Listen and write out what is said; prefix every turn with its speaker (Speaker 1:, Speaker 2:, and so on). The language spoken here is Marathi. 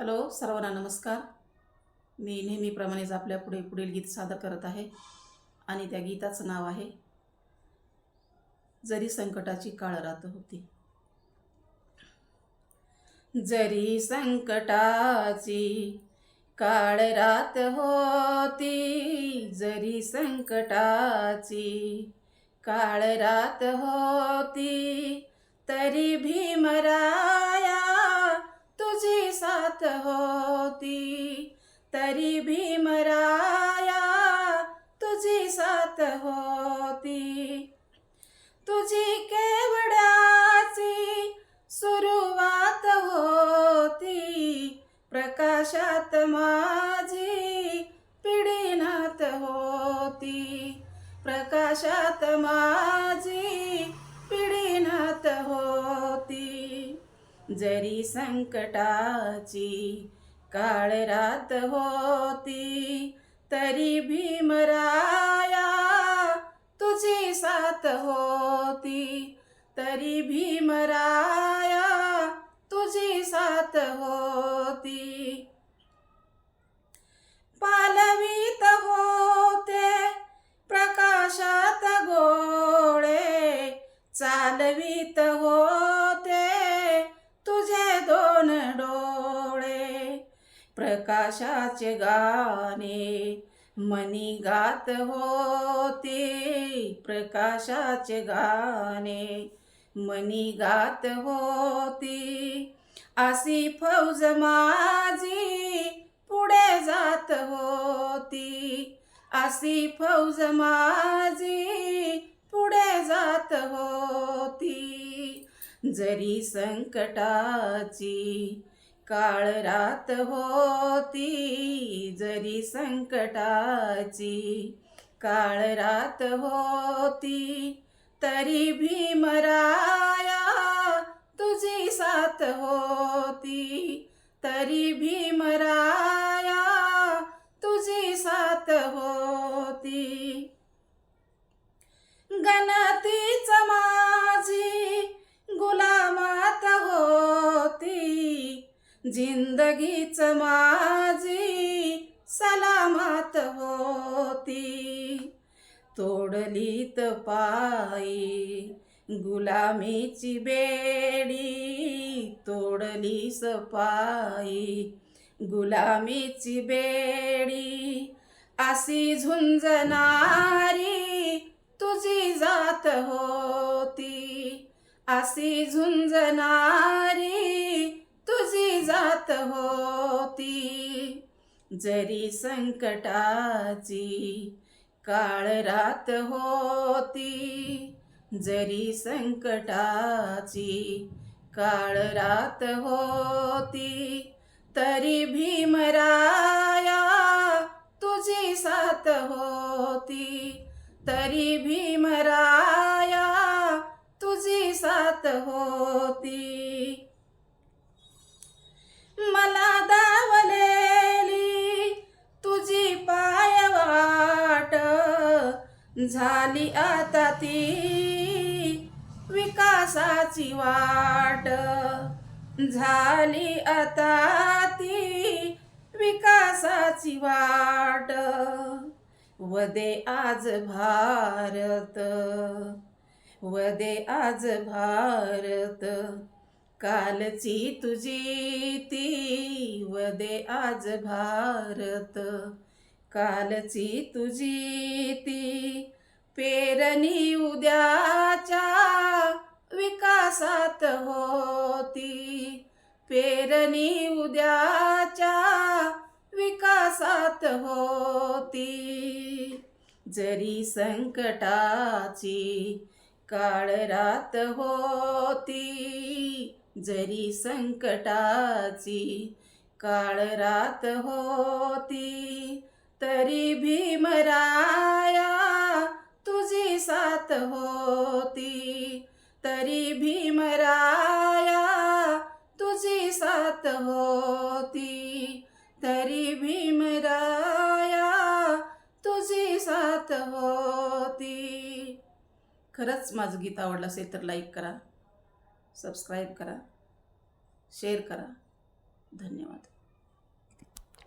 Speaker 1: हॅलो सर्वांना नमस्कार. मी नेहमीप्रमाणेच आपल्या पुढे पुढील गीत सादर करत आहे आणि त्या गीताचं नाव आहे जरी संकटाची काळ रात होती. जरी संकटाची काळ रात होती जरी संकटाची काळ रात होती तरी भीमरा जात होती तरी भीमराया तुझी साथ होती. तुझी केवड्याची सुरुवात होती प्रकाशात माझी पिढीनात होती. प्रकाशात माझी जरी संकटाची काळ रात होती तरी भीमराया तुझी साथ होती. तरी भीमराया तुझी साथ होती. पालवीत होते प्रकाशात गोळे चालवी प्रकाशाचे गाणे मनी गात होते. प्रकाशाचे गाणे मनी गात होती. असी फौज माझी पुढे जात होती. असी फौज माझी पुढे जात होती. जरी संकटाची काळ रात होती जरी संकटाची. काळ रात होती तरी भीमराया तुझी साथ होती. तरी भीमराया जिंदगीच माझी सलामात होती. तोडलीत पायी गुलामीची बेडी तोडलीस पायी गुलामीची बेडी. अशी झुंजणारी तुझी जात होती. अशी झुंजणारी होती. जरी संकटाची काळ रात होती जरी संकटाची काळ रात होती तरी भीमराया तुझी साथ होती. तरी भीमरा झाली आता ती विकासाची वाट. झाली आता ती विकासाची वाट. वदे आज भारत वदे आज भारत. कालची तुझी ती वदे आज भारत. कालची तुझी ती पेरणी उद्याच्या विकासात होती. पेरणी उद्याच्या विकासात होती. जरी संकटाची काळ रात होती जरी संकटाची काळ रात होती तरी भीमरा साथ होती. तरी भीमराया तुझी साथ होती. तरी भीमराया तुझी साथ होती. खरंच माझं गीत आवडलं असेल तर लाईक करा सबस्क्राईब करा शेअर करा. धन्यवाद.